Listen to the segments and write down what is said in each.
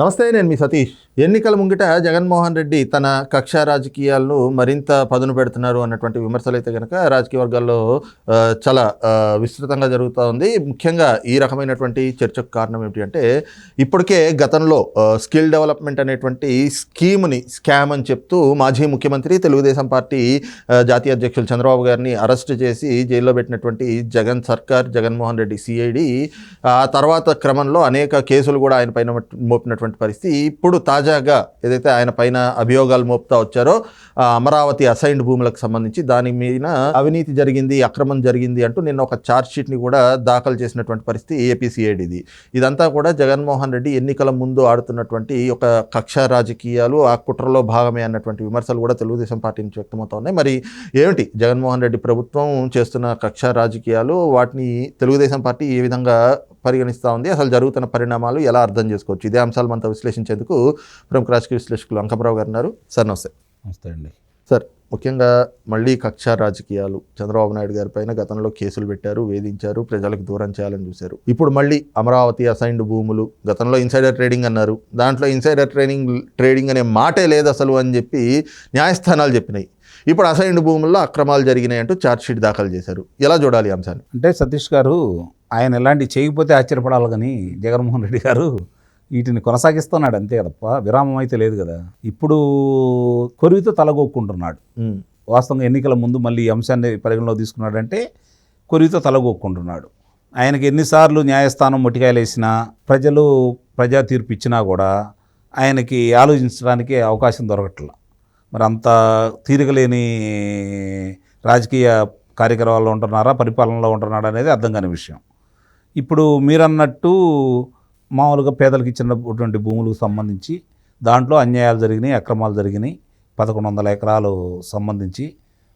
నమస్తే నేను మీ సతీష్. ఎన్నికల ముంగిట జగన్మోహన్ రెడ్డి తన కక్ష రాజకీయాలను మరింత పదును పెడుతున్నారు అన్నటువంటి విమర్శలు అయితే కనుక రాజకీయ వర్గాల్లో చాలా విస్తృతంగా జరుగుతూ ఉంది. ముఖ్యంగా ఈ రకమైనటువంటి చర్చకు కారణం ఏమిటి అంటే ఇప్పటికే గతంలో స్కిల్ డెవలప్మెంట్ అనేటువంటి స్కీమ్ని స్కామ్ అని చెప్తూ మాజీ ముఖ్యమంత్రి తెలుగుదేశం పార్టీ జాతీయ అధ్యక్షులు చంద్రబాబు గారిని అరెస్ట్ చేసి జైల్లో పెట్టినటువంటి జగన్ సర్కార్ జగన్మోహన్ రెడ్డి సిఐడి. ఆ తర్వాత క్రమంలో అనేక కేసులు కూడా ఆయన పైన మోపినటువంటి పరిస్థితి ఇప్పుడు తాజాగా ఏదైతే ఆయన పైన అభియోగాలు మోపుతా వచ్చారో అమరావతి అసైన్డ్ భూములకు సంబంధించి దాని మీద అవినీతి జరిగింది అక్రమం జరిగింది అంటూ నిన్న ఒక ఛార్జ్ షీట్ని కూడా దాఖలు చేసినటువంటి పరిస్థితి ఏపీసీఐడిది. ఇదంతా కూడా జగన్మోహన్ రెడ్డి ఎన్నికల ముందు ఆడుతున్నటువంటి ఒక కక్ష రాజకీయాలు ఆ కుట్రలో భాగమే అన్నటువంటి విమర్శలు కూడా తెలుగుదేశం పార్టీ నుంచి వ్యక్తమవుతా ఉన్నాయి మరి ఏమిటి జగన్మోహన్ రెడ్డి ప్రభుత్వం చేస్తున్న కక్ష రాజకీయాలు? వాటిని తెలుగుదేశం పార్టీ ఏ విధంగా పరిగణిస్తూ ఉంది. అసలు జరుగుతున్న పరిణామాలు ఎలా అర్థం చేసుకోవచ్చు? ఇదే అంశాలు మనతో విశ్లేషించేందుకు ప్రముఖ రాజకీయ విశ్లేషకులు అంకమరావు గారు ఉన్నారు. సార్ నమస్తే. నమస్తే అండి. సార్ ముఖ్యంగా మళ్ళీ కక్ష రాజకీయాలు చంద్రబాబు నాయుడు గారి పైన గతంలో కేసులు పెట్టారు వేధించారు ప్రజలకు దూరం చేయాలని చూశారు. ఇప్పుడు మళ్ళీ అమరావతి అసైన్డ్ భూములు గతంలో ఇన్సైడర్ ట్రేడింగ్ అన్నారు. దాంట్లో ఇన్సైడర్ ట్రేడింగ్ ట్రేడింగ్ అనే మాటే లేదు అసలు అని చెప్పి న్యాయస్థానాలు చెప్పినాయి. ఇప్పుడు అసైన్డ్ భూముల్లో అక్రమాలు జరిగినాయి అంటూ ఛార్జ్షీట్ దాఖలు చేశారు. ఎలా చూడాలి అంశాన్ని? అంటే సతీష్ గారు ఆయన ఎలాంటి చేయకపోతే ఆశ్చర్యపడాలి కానీ జగన్మోహన్ రెడ్డి గారు వీటిని కొనసాగిస్తున్నాడు అంతే తప్ప విరామం అయితే లేదు కదా. ఇప్పుడు కొరివితో తలగొక్కుంటున్నాడు. వాస్తవంగా ఎన్నికల ముందు మళ్ళీ ఈ అంశాన్ని పరిగణలో తీసుకున్నాడంటే కొరివితో తలగొక్కుంటున్నాడు. ఆయనకి ఎన్నిసార్లు న్యాయస్థానం మొట్టికాయలు వేసినా ప్రజలు ప్రజా తీర్పు ఇచ్చినా కూడా ఆయనకి ఆలోచించడానికి అవకాశం దొరకట్ల. మరి అంత తీరగలేని రాజకీయ కార్యక్రమాల్లో ఉంటున్నారా పరిపాలనలో ఉంటున్నారా అనేది అర్థం కాని విషయం. ఇప్పుడు మీరన్నట్టు మామూలుగా పేదలకు ఇచ్చినటువంటి భూములకు సంబంధించి దాంట్లో అన్యాయాలు జరిగినాయి అక్రమాలు జరిగినాయి పదకొండు వందల ఎకరాలు సంబంధించి.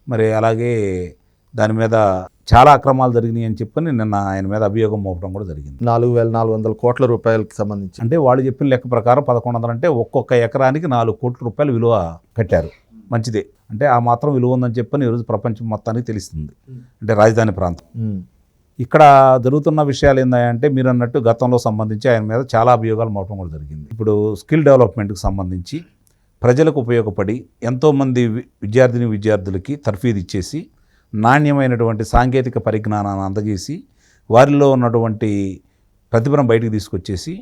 మరి అలాగే దాని మీద చాలా అక్రమాలు జరిగినాయి అని చెప్పని నిన్న ఆయన మీద అభియోగం మోపడం కూడా జరిగింది. నాలుగు వేల నాలుగు వందల కోట్ల రూపాయలకి సంబంధించి. అంటే వాళ్ళు చెప్పిన లెక్క ప్రకారం పదకొండు వందలు అంటే ఒక్కొక్క ఎకరానికి నాలుగు కోట్ల రూపాయలు విలువ కట్టారు. మంచిదే. అంటే ఆ మాత్రం విలువ ఉందని చెప్పని ఈరోజు ప్రపంచం మొత్తానికి తెలుస్తుంది. అంటే రాజధాని ప్రాంతం. ఇక్కడ జరుగుతున్న విషయాలు ఏంటంటే మీరు అన్నట్టు గతంలో సంబంధించి ఆయన మీద చాలా అభియోగాలు మోపడం కూడా జరిగింది. ఇప్పుడు స్కిల్ డెవలప్మెంట్కి సంబంధించి ప్రజలకు ఉపయోగపడి ఎంతోమంది విద్యార్థిని విద్యార్థులకి తర్ఫీదు ఇచ్చేసి నాణ్యమైనటువంటి సాంకేతిక పరిజ్ఞానాన్ని అందజేసి వారిలో ఉన్నటువంటి ప్రతిభను బయటికి తీసుకొచ్చేసి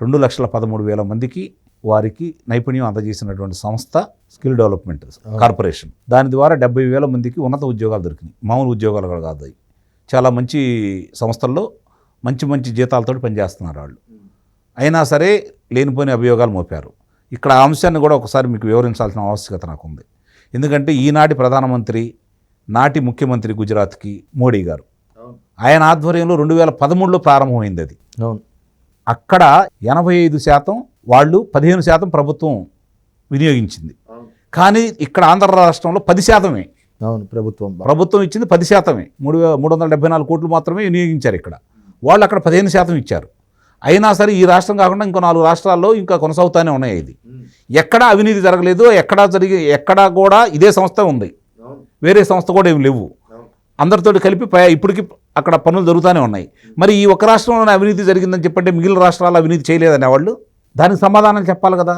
రెండు లక్షల పదమూడు వేల మందికి వారికి నైపుణ్యం అందజేసినటువంటి సంస్థ స్కిల్ డెవలప్మెంట్ కార్పొరేషన్. దాని ద్వారా డెబ్బై వేల మందికి ఉన్నత ఉద్యోగాలు దొరికినాయి. మామూలు ఉద్యోగాలు కూడా కాదు చాలా మంచి సంస్థల్లో మంచి మంచి జీతాలతో పనిచేస్తున్నారు వాళ్ళు. అయినా సరే లేనిపోని అభియోగాలు మోపారు. ఇక్కడ ఆ అంశాన్ని కూడా ఒకసారి మీకు వివరించాల్సిన ఆవశ్యకత నాకు ఉంది ఎందుకంటే ఈనాటి ప్రధానమంత్రి నాటి ముఖ్యమంత్రి గుజరాత్కి మోడీ గారు. ఆయన ఆధ్వర్యంలో రెండు వేల పదమూడులో ప్రారంభమైంది అది. అక్కడ ఎనభై ఐదు శాతం వాళ్ళు పదిహేను శాతం ప్రభుత్వం వినియోగించింది. కానీ ఇక్కడ ఆంధ్ర రాష్ట్రంలో పది శాతమే. అవును ప్రభుత్వం ప్రభుత్వం ఇచ్చింది పది శాతమే. మూడు మూడు వందల డెబ్బై నాలుగు కోట్లు మాత్రమే వినియోగించారు ఇక్కడ. వాళ్ళు అక్కడ పదిహేను శాతం ఇచ్చారు. అయినా సరే ఈ రాష్ట్రం కాకుండా ఇంకో నాలుగు రాష్ట్రాల్లో ఇంకా కొనసాగుతూనే ఉన్నాయి ఇది. ఎక్కడా అవినీతి జరగలేదు ఎక్కడా జరిగి ఎక్కడా కూడా ఇదే సంస్థ ఉంది. వేరే సంస్థ కూడా ఏమి లేవు. అందరితోటి కలిపి పై ఇప్పటికి అక్కడ పనులు జరుగుతూనే ఉన్నాయి. మరి ఈ ఒక రాష్ట్రంలోనే అవినీతి జరిగిందని చెప్పంటే మిగిలిన రాష్ట్రాలు అవినీతి చేయలేదనే వాళ్ళు దానికి సమాధానం చెప్పాలి కదా.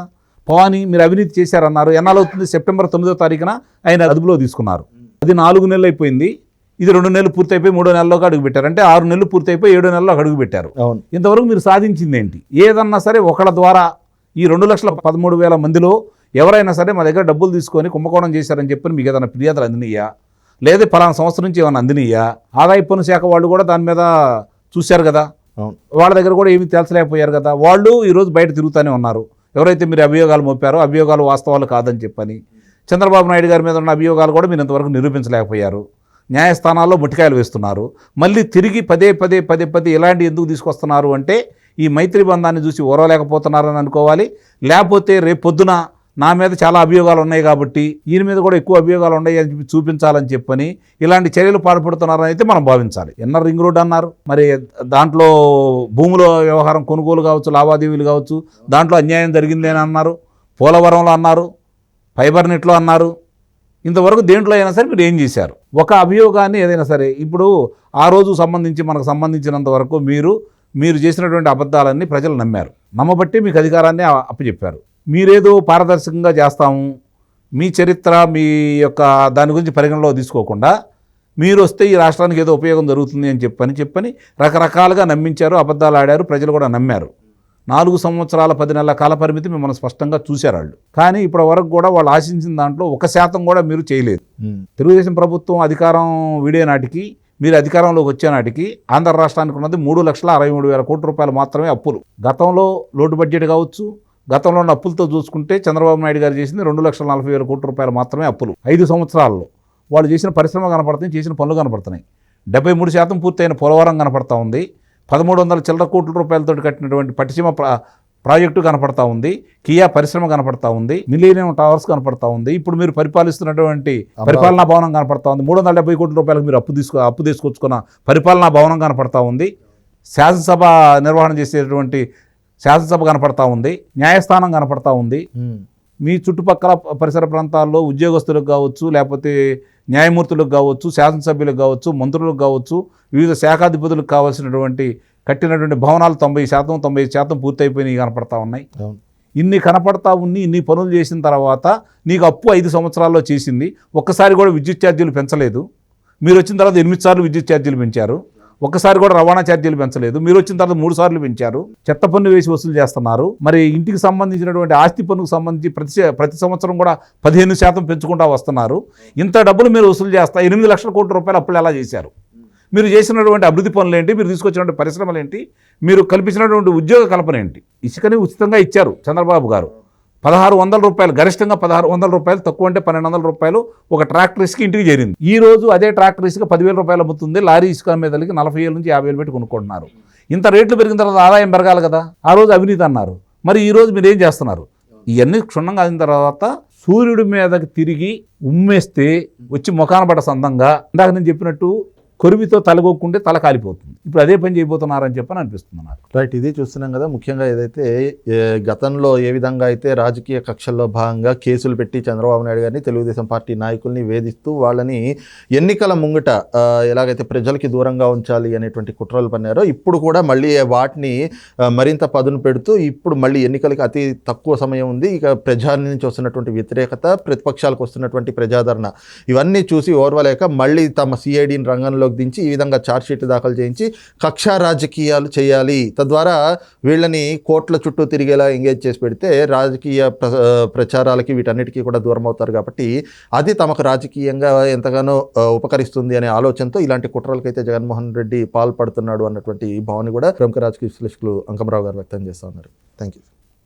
పవాని మీరు అవినీతి చేశారన్నారు. ఎన్నాళ్ళు అవుతుంది? సెప్టెంబర్ తొమ్మిదో తారీఖున ఆయన అదుపులో తీసుకున్నారు. అది నాలుగు నెలలు అయిపోయింది. ఇది రెండు నెలలు పూర్తయిపోయి మూడో నెలలోకి అడుగు పెట్టారు. అంటే ఆరు నెలలు పూర్తయిపోయి ఏడో నెలలో అడుగు పెట్టారు. అవును. ఇంతవరకు మీరు సాధించింది ఏంటి? ఏదన్నా సరే ఒకళ్ళ ద్వారా ఈ రెండు లక్షల పదమూడు వేల మందిలో ఎవరైనా సరే మా దగ్గర డబ్బులు తీసుకొని కుంభకోణం చేశారని చెప్పి మీకు ఏదైనా ఫిర్యాదులు అందినయ్యా లేదా పలానా సంవత్సరం నుంచి ఏమైనా అందినయ్యా ఆదాయ పన్ను శాఖ వాళ్ళు కూడా దాని మీద చూశారు కదా? అవును. వాళ్ళ దగ్గర కూడా ఏమీ తేల్చలేకపోయారు కదా? వాళ్ళు ఈరోజు బయట తిరుగుతూనే ఉన్నారు. ఎవరైతే మీరు అభియోగాలు మోపారో అభియోగాలు వాస్తవాలు కాదని చెప్పని చంద్రబాబు నాయుడు గారి మీద ఉన్న అభియోగాలు కూడా మీరు ఇంతవరకు నిరూపించలేకపోయారు. న్యాయస్థానాల్లో ముట్టికాయలు వేస్తున్నారు. మళ్ళీ తిరిగి పదే పదే పదే పదే ఇలాంటి ఎందుకు తీసుకొస్తున్నారు అంటే ఈ మైత్రి బంధాన్ని చూసి ఓరవలేకపోతున్నారని అనుకోవాలి. లేకపోతే రేపు పొద్దున నా మీద చాలా అభియోగాలు ఉన్నాయి కాబట్టి ఈయన మీద కూడా ఎక్కువ అభియోగాలు ఉన్నాయి అని చెప్పి చూపించాలని చెప్పని ఇలాంటి చర్యలు పాల్పడుతున్నారని అయితే మనం భావించాలి. ఎన్నర్ రింగ్ రోడ్ అన్నారు. మరి దాంట్లో భూముల వ్యవహారం కొనుగోలు కావచ్చు లావాదేవీలు కావచ్చు దాంట్లో అన్యాయం జరిగింది అని అన్నారు. పోలవరంలో అన్నారు. ఫైబర్ నెట్లో అన్నారు. ఇంతవరకు దేంట్లో అయినా సరే మీరు ఏం చేశారు? ఒక అభియోగాన్ని ఏదైనా సరే ఇప్పుడు ఆ రోజు సంబంధించి మనకు సంబంధించినంత వరకు మీరు మీరు చేసినటువంటి అబద్ధాలన్నీ ప్రజలు నమ్మారు. నమ్మబట్టి మీకు అధికారాన్ని అప్పచెప్పారు. మీరేదో పారదర్శకంగా చేస్తాము. మీ చరిత్ర మీ యొక్క దాని గురించి పరిగణలో తీసుకోకుండా మీరు వస్తే ఈ రాష్ట్రానికి ఏదో ఉపయోగం జరుగుతుంది అని చెప్పని చెప్పని రకరకాలుగా నమ్మించారు అబద్ధాలు ఆడారు ప్రజలు కూడా నమ్మారు. నాలుగు సంవత్సరాల పది నెలల కాల పరిమితి మిమ్మల్ని స్పష్టంగా చూశారు వాళ్ళు. కానీ ఇప్పటి వరకు కూడా వాళ్ళు ఆశించిన దాంట్లో ఒక శాతం కూడా మీరు చేయలేదు. తెలుగుదేశం ప్రభుత్వం అధికారం వీడే నాటికి మీరు అధికారంలోకి వచ్చే నాటికి ఆంధ్ర రాష్ట్రానికి ఉన్నది మూడు లక్షల అరవై మూడు వేల కోట్ల రూపాయలు మాత్రమే అప్పులు. గతంలో లోటు బడ్జెట్ కావచ్చు గతంలో ఉన్న అప్పులతో చూసుకుంటే చంద్రబాబు నాయుడు గారు చేసింది రెండు లక్షల నలభై వేల కోట్ల రూపాయలు మాత్రమే అప్పులు. ఐదు సంవత్సరాల్లో వాళ్ళు చేసిన పరిశ్రమ కనపడుతుంది చేసిన పనులు కనపడుతున్నాయి. డెబ్బై మూడు శాతం పూర్తయిన పోలవరం కనపడతా ఉంది. పదమూడు వందల చిల్లర కోట్ల రూపాయలతో కట్టినటువంటి పట్టిసీమ ప్రా ప్రాజెక్టు కనపడతా ఉంది. కియా పరిశ్రమ కనపడతా ఉంది. మిలీనియం టవర్స్ కనపడతా ఉంది. ఇప్పుడు మీరు పరిపాలిస్తున్నటువంటి పరిపాలనా భవనం కనపడతా ఉంది. మూడు వందల డెబ్బై కోట్ల రూపాయలకు మీరు అప్పు తీసుకో అప్పు తీసుకొచ్చుకున్న పరిపాలనా భవనం కనపడతా ఉంది. శాసనసభ నిర్వహణ చేసేటువంటి శాసనసభ కనపడతా ఉంది న్యాయస్థానం కనపడతా ఉంది. మీ చుట్టుపక్కల పరిసర ప్రాంతాల్లో ఉద్యోగస్తులకు కావచ్చు లేకపోతే న్యాయమూర్తులకు కావచ్చు శాసనసభ్యులకు కావచ్చు మంత్రులకు కావచ్చు వివిధ శాఖాధిపతులకు కావాల్సినటువంటి కట్టినటువంటి భవనాలు తొంభై శాతం తొంభై శాతం పూర్తయిపోయినాయి కనపడతా ఉన్నాయి. ఇన్ని కనపడతా ఉన్ని ఇన్ని పనులు చేసిన తర్వాత నీకు అప్పు ఐదు సంవత్సరాల్లో చేసింది ఒక్కసారి కూడా విద్యుత్ ఛార్జీలు పెంచలేదు. మీరు వచ్చిన తర్వాత ఎనిమిది సార్లు విద్యుత్ ఛార్జీలు పెంచారు. ఒక్కసారి కూడా రవాణా ఛార్జీలు పెంచలేదు. మీరు వచ్చిన తర్వాత మూడు సార్లు పెంచారు. చెత్త పన్ను వేసి వసూలు చేస్తున్నారు. మరి ఇంటికి సంబంధించినటువంటి ఆస్తి పన్నుకు సంబంధించి ప్రతి ప్రతి సంవత్సరం కూడా పదిహేను శాతం పెంచుకుంటా వస్తున్నారు. ఇంత డబ్బులు మీరు వసూలు చేస్తా ఎనిమిది లక్షల కోట్ల రూపాయలు అప్పులు ఎలా చేశారు? మీరు చేసినటువంటి అభివృద్ధి పనులు ఏంటి? మీరు తీసుకొచ్చినటువంటి పరిశ్రమలు ఏంటి? మీరు కల్పించినటువంటి ఉద్యోగ కల్పన ఏంటి? ఇసుకని ఉచితంగా ఇచ్చారు చంద్రబాబు గారు. పదహారు వందల రూపాయలు గరిష్టంగా పదహారు వందల రూపాయలు తక్కువ అంటే పన్నెండు వందల రూపాయలు ఒక ట్రాక్టర్ ఇసుక ఇంటికి చేరింది. ఈ రోజు అదే ట్రాక్టర్ ఇసుక పదివేల రూపాయలు అమ్ముతుంది లారీ ఇసుక మీదకి నలభై వేల నుంచి యాభై వేలు పెట్టి కొనుక్కుంటున్నారు. ఇంత రేట్లు పెరిగిన తర్వాత ఆదాయం పెరగాలి కదా? ఆ రోజు అవినీతి అన్నారు. మరి ఈ రోజు మీరు ఏం చేస్తున్నారు? ఇవన్నీ క్షుణ్ణంగా అయిన తర్వాత సూర్యుడి మీదకి తిరిగి ఉమ్మేస్తే వచ్చి ముఖాన పడ సందంగా ఇందాక నేను చెప్పినట్టు కొరివితో తలగొక్కుంటే తల కాలిపోతుంది. ఇప్పుడు అదే పని చేయబోతున్నారని చెప్పని అనిపిస్తుంది నాకు. రైట్ ఇది చూస్తున్నాం కదా. ముఖ్యంగా ఏదైతే గతంలో ఏ విధంగా అయితే రాజకీయ కక్షల్లో భాగంగా కేసులు పెట్టి చంద్రబాబు నాయుడు గారిని తెలుగుదేశం పార్టీ నాయకుల్ని వేధిస్తూ వాళ్ళని ఎన్నికల ముంగట ఎలాగైతే ప్రజలకి దూరంగా ఉంచాలి అనేటువంటి కుట్రలు పన్నారో ఇప్పుడు కూడా మళ్ళీ వాటిని మరింత పదును పెడుతూ ఇప్పుడు మళ్ళీ ఎన్నికలకి అతి తక్కువ సమయం ఉంది. ఇక ప్రజల నుంచి వస్తున్నటువంటి వ్యతిరేకత ప్రతిపక్షాలకు వస్తున్నటువంటి ప్రజాదరణ ఇవన్నీ చూసి ఓర్వలేక మళ్ళీ తమ సిఐడిని రంగంలోకి దించి ఈ విధంగా ఛార్జ్షీట్ దాఖలు చేయించి కక్షా రాజకీయాలు చేయాలి. తద్వారా వీళ్ళని కోట్ల చుట్టూ తిరిగేలా ఎంగేజ్ చేసి పెడితే రాజకీయ ప్ర ప్రచారాలకి వీటన్నిటికీ కూడా దూరం అవుతారు కాబట్టి అది తమకు రాజకీయంగా ఎంతగానో ఉపకరిస్తుంది అనే ఆలోచనతో ఇలాంటి కుట్రలకైతే జగన్మోహన్ రెడ్డి పాల్పడుతున్నాడు అన్నటువంటి భావన కూడా ప్రముఖ రాజకీయ విశ్లేషకులు అంకమరావు గారు వ్యక్తం చేస్తూ ఉన్నారు. Thank you